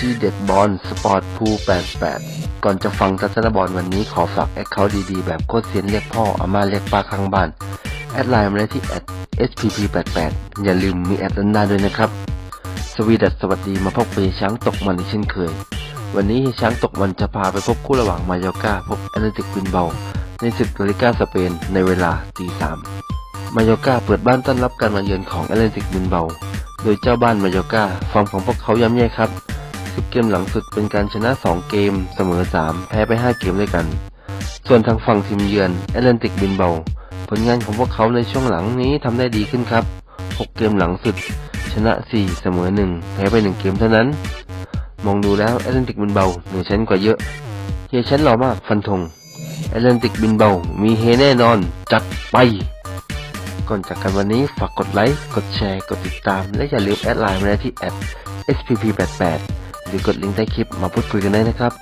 ที่เด็ดบอลสปอร์ตพู88 ก่อนจะฟังทัศนบอลวันนี้ขอฝากแอคเคาท์ดีๆ แบบโคตรเซียนเรียกพ่ออาม่าเรียกป้าข้างบ้าน แอดไลน์มาได้ที่ @spp88 อย่าลืมมีแอดด้านหน้าด้วยนะครับ สวีดัสสวัสดีมาพบกับช้างตกมันอีกเช่นเคย วันนี้ช้างตกมันจะพาไปพบคู่ระหว่างมายอกาพบแอตเลติกบินเบาในศึกลิก้าสเปนในเวลาตีสามมายอกาเปิดบ้านต้อนรับการมาเยือนของแอตเลติกบินเบาโดยเจ้าบ้านมายอกาฟอร์มของพวกเขาย่ำแย่ครับ 10 เกมหลังสุดเป็นการชนะ 2 เกม เสมอ 3 แพ้ไป 5 เกมด้วยกัน ส่วนทางฝั่งทีมเยือนแอตแลนติกบินเบาผลงานของพวกเขาในช่วงหลังนี้ทำได้ดีขึ้นครับ 6 เกมหลังสุด ชนะ 4 เสมอ 1 แพ้ไป 1 เกมเท่านั้น มองดูแล้วแอตแลนติกบินเบาเหนือชั้นกว่าเยอะเฮียชั้นหล่อมากฟันธงแอตแลนติกบินเบา มีเฮแน่นอน จัดไป ก่อนจากกันวันนี้ฝากกดไลค์ กดแชร์ กดติดตาม และอย่าลืมแอดไลน์มาได้ที่ spp88 หรือกดลิงก์ใต้คลิปมาพูดคุยกันได้นะครับ